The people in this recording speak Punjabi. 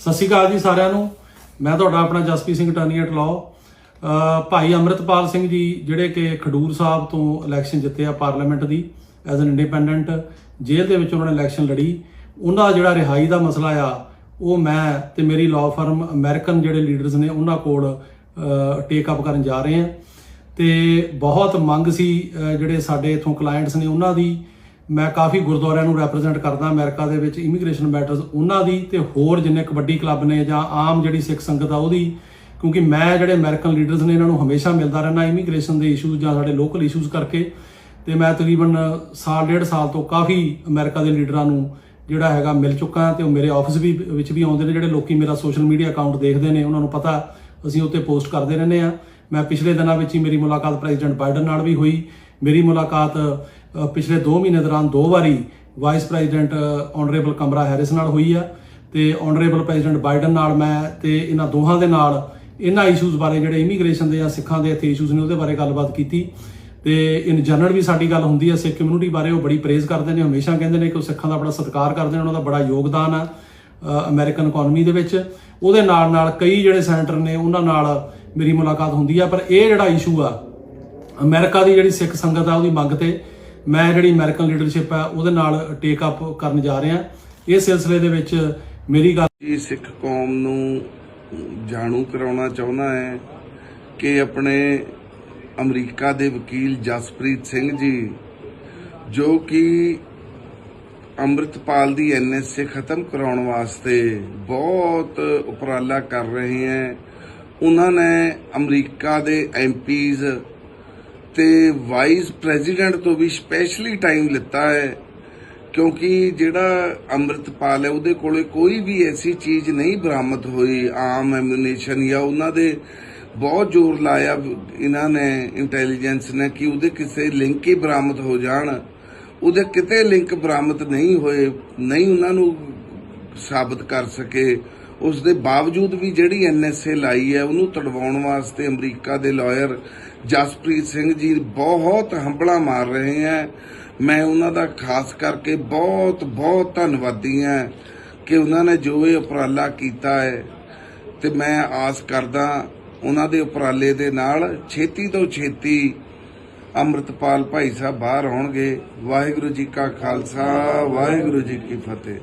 ਸਤਿ ਸ਼੍ਰੀ ਅਕਾਲ ਜੀ ਸਾਰਿਆਂ ਨੂੰ। ਮੈਂ ਤੁਹਾਡਾ ਆਪਣਾ ਜਸਪੀ ਸਿੰਘ ਟਰਨੀ ਐਟ ਲਾਅ ਭਾਈ ਅਮਰਿਤਪਾਲ ਸਿੰਘ ਜੀ, ਜਿਹੜੇ ਕਿ ਖਡੂਰ ਸਾਹਿਬ ਤੋਂ ਇਲੈਕਸ਼ਨ ਜਿੱਤੇ ਆ ਪਾਰਲੀਮੈਂਟ ਦੀ ਐਜ਼ ਐਨ ਇੰਡੀਪੈਂਡੈਂਟ ਜੇਲ੍ਹ ਦੇ ਵਿੱਚ ਉਹਨਾਂ ਨੇ ਇਲੈਕਸ਼ਨ ਲੜੀ। ਉਹਨਾਂ ਦਾ ਜਿਹੜਾ ਰਿਹਾਈ ਦਾ ਮਸਲਾ ਆ, ਉਹ ਮੈਂ ਤੇ ਮੇਰੀ ਲਾਅ ਫਰਮ ਅਮਰੀਕਨ ਜਿਹੜੇ ਲੀਡਰਸ ਨੇ, ਉਹਨਾਂ ਕੋਲ ਟੇਕ ਅਪ ਕਰਨ ਜਾ ਰਹੇ ਹਾਂ। ਤੇ ਬਹੁਤ ਮੰਗ ਸੀ ਜਿਹੜੇ ਸਾਡੇ ਇਥੋਂ ਕਲਾਇੰਟਸ ਨੇ ਉਹਨਾਂ ਦੀ। ਮੈਂ ਕਾਫੀ ਗੁਰਦੁਆਰਿਆਂ ਨੂੰ ਰੈਪਰੈਜ਼ੈਂਟ ਕਰਦਾ, ਅਮਰੀਕਾ ਦੇ ਵਿੱਚ ਇਮੀਗ੍ਰੇਸ਼ਨ ਮੈਟਰਸ ਉਹਨਾਂ ਦੀ ਤੇ ਹੋਰ ਜਿੰਨੇ ਕਬੱਡੀ ਕਲੱਬ ਨੇ ਜਾਂ ਆਮ ਜਿਹੜੀ ਸਿੱਖ ਸੰਗਤ ਆ ਉਹਦੀ, ਕਿਉਂਕਿ ਮੈਂ ਜਿਹੜੇ ਅਮਰੀਕਨ ਲੀਡਰਸ ਨੇ ਇਹਨਾਂ ਨੂੰ ਹਮੇਸ਼ਾ ਮਿਲਦਾ ਰਹਿਣਾ ਇਮੀਗ੍ਰੇਸ਼ਨ ਦੇ ਇਸ਼ੂਜ਼ ਜਾਂ ਸਾਡੇ ਲੋਕਲ ਇਸ਼ੂਜ਼ ਕਰਕੇ, ਤੇ ਮੈਂ ਤਕਰੀਬਨ ਸਾਲ, ਡੇਢ ਸਾਲ ਤੋਂ ਕਾਫੀ ਅਮਰੀਕਾ ਦੇ ਲੀਡਰਾਂ ਨੂੰ ਜਿਹੜਾ ਹੈਗਾ ਮਿਲ ਚੁੱਕਾ ਤੇ ਉਹ ਮੇਰੇ ਆਫਿਸ ਵੀ, ਵਿੱਚ ਵੀ ਆਉਂਦੇ ਨੇ ਜਿਹੜੇ ਲੋਕੀ ਮੇਰਾ ਸੋਸ਼ਲ ਮੀਡੀਆ ਅਕਾਊਂਟ ਦੇਖਦੇ ਨੇ, ਉਹਨਾਂ ਨੂੰ ਪਤਾ ਅਸੀਂ ਉੱਤੇ ਪੋਸਟ ਕਰਦੇ ਰਹਿੰਦੇ ਆ ਮੈਂ ਪਿਛਲੇ ਦਿਨਾਂ ਵਿੱਚ ਹੀ ਮੇਰੀ ਮੁਲਾਕਾਤ ਪ੍ਰੈਜ਼ੀਡੈਂਟ ਬਾਈਡਨ ਨਾਲ ਵੀ ਹੋਈ। ਮੇਰੀ ਮੁਲਾਕਾਤ ਪਿਛਲੇ 2 ਮਹੀਨੇ ਦੌਰਾਨ ਦੋ ਵਾਰੀ vice president honourable Kamala Harris ਨਾਲ ਹੋਈ ਆ ਤੇ ਆਨਰੇਬਲ ਪ੍ਰੈਜ਼ੀਡੈਂਟ ਬਾਈਡਨ ਨਾਲ ਮੈਂ ਤੇ ਇਹਨਾਂ ਦੋਹਾਂ ਦੇ ਨਾਲ ਇਹਨਾਂ ਇਸ਼ੂਜ਼ ਬਾਰੇ ਜਿਹੜੇ ਇਮੀਗ੍ਰੇਸ਼ਨ ਦੇ ਜਾਂ ਸਿੱਖਾਂ ਦੇ ਇੱਥੇ ਇਸ਼ੂਜ਼ ਨੇ ਉਹਦੇ ਬਾਰੇ ਗੱਲਬਾਤ ਕੀਤੀ। ਤੇ ਇਨ ਜਨਰਲ ਵੀ ਸਾਡੀ ਗੱਲ ਹੁੰਦੀ ਹੈ ਸਿੱਖ ਕਮਿਊਨਿਟੀ ਬਾਰੇ ਉਹ ਬੜੀ ਪ੍ਰੇਜ਼ ਕਰਦੇ ਨੇ ਹਮੇਸ਼ਾ ਕਹਿੰਦੇ ਨੇ ਕਿ ਉਹ ਸਿੱਖਾਂ ਦਾ ਬੜਾ ਸਤਿਕਾਰ ਕਰਦੇ ਨੇ ਉਹਨਾਂ ਦਾ ਬੜਾ ਯੋਗਦਾਨ ਆ ਅ, ਅਮਰੀਕਨ ਇਕਨੋਮੀ ਦੇ ਵਿੱਚ। ਉਹਦੇ ਨਾਲ ਨਾਲ ਕਈ ਜਿਹੜੇ ਸੈਂਟਰ ਨੇ ਉਹਨਾਂ ਨਾਲ ਮੇਰੀ ਮੁਲਾਕਾਤ ਹੁੰਦੀ ਆ ਪਰ ਇਹ ਜਿਹੜਾ ਇਸ਼ੂ ਆ ਅਮਰੀਕਾ ਦੀ ਜਿਹੜੀ ਸਿੱਖ ਸੰਗਤ ਆ ਉਹਦੀ ਮੰਗ ਤੇ ਮੈਂ ਜਿਹੜੀ ਅਮਰੀਕਨ ਲੀਡਰਸ਼ਿਪ ਹੈ, ਉਹਦੇ ਨਾਲ ਟੇਕ ਅਪ ਕਰਨ ਜਾ ਰਿਹਾ। ਇਸ ਸਿਲਸਿਲੇ ਦੇ ਵਿੱਚ ਮੇਰੀ ਗੱਲ ਇਹ ਸਿੱਖ ਕੌਮ ਨੂੰ ਜਾਣੂ ਕਰਾਉਣਾ ਚਾਹੁੰਦਾ ਹੈ ਕਿ ਆਪਣੇ ਅਮਰੀਕਾ ਦੇ ਵਕੀਲ ਜਸਪ੍ਰੀਤ ਸਿੰਘ ਜੀ, ਜੋ ਕਿ ਅੰਮ੍ਰਿਤਪਾਲ ਦੀ ਐਨਐਸਏ ਖਤਮ ਕਰਾਉਣ ਵਾਸਤੇ ਬਹੁਤ ਉਪਰਾਲਾ ਕਰ ਰਹੇ ਹੈ, ਉਹਨਾਂ ਨੇ ਅਮਰੀਕਾ ਦੇ ਐਮਪੀਜ਼ ਤੇ ਵਾਈਸ ਪ੍ਰੈਜ਼ੀਡੈਂਟ ਤੋਂ ਵੀ ਸਪੈਸ਼ਲੀ ਟਾਈਮ ਲਿੱਤਾ ਹੈ, ਕਿਉਂਕਿ ਜਿਹੜਾ ਅੰਮ੍ਰਿਤਪਾਲ ਹੈ, ਉਹਦੇ ਕੋਲੇ ਕੋਈ ਵੀ ਐਸੀ ਚੀਜ਼ ਨਹੀਂ ਬਰਾਮਦ ਹੋਈ, ਆਮ ਐਮੂਨੇਸ਼ਨ ਜਾਂ ਉਹਨਾਂ ਦੇ ਬਹੁਤ ਜ਼ੋਰ ਲਾਇਆ ਇਹਨਾਂ ਨੇ ਇੰਟੈਲੀਜੈਂਸ ਨੇ, ਕਿ ਉਹਦੇ ਕਿਸੇ ਲਿੰਕ ਹੀ ਬਰਾਮਦ ਹੋ ਜਾਣ। ਉਹਦੇ ਕਿਤੇ ਲਿੰਕ ਬਰਾਮਦ ਨਹੀਂ ਹੋਏ, ਨਹੀਂ ਉਹਨਾਂ ਨੂੰ ਸਾਬਤ ਕਰ ਸਕੇ। ਉਸ ਦੇ ਬਾਵਜੂਦ ਵੀ ਜਿਹੜੀ ਐਨਐਸਏ ਲਾਈ ਹੈ, ਉਹਨੂੰ ਤੜਵਾਉਣ ਵਾਸਤੇ ਅਮਰੀਕਾ ਦੇ ਲਾਇਰ ਜਸਪ੍ਰੀਤ ਸਿੰਘ ਜੀ ਬਹੁਤ ਹੰਬਲਾ ਮਾਰ ਰਹੇ ਹੈ। ਮੈਂ ਉਹਨਾਂ ਦਾ ਖਾਸ ਕਰਕੇ ਬਹੁਤ ਬਹੁਤ ਧੰਨਵਾਦੀ ਹਾਂ ਕਿ ਉਹਨਾਂ ਨੇ ਜੋ ਇਹ ਉਪਰਾਲਾ ਕੀਤਾ ਹੈ ਤੇ ਮੈਂ ਆਸ ਕਰਦਾ ਉਹਨਾਂ ਦੇ ਉਪਰਾਲੇ ਦੇ ਨਾਲ ਛੇਤੀ ਤੋਂ ਛੇਤੀ ਅੰਮ੍ਰਿਤਪਾਲ ਭਾਈ ਸਾਹਿਬ ਬਾਹਰ ਆਉਣਗੇ। ਵਾਹਿਗੁਰੂ ਜੀ ਕਾ ਖਾਲਸਾ, ਵਾਹਿਗੁਰੂ ਜੀ ਕੀ ਫਤਿਹ।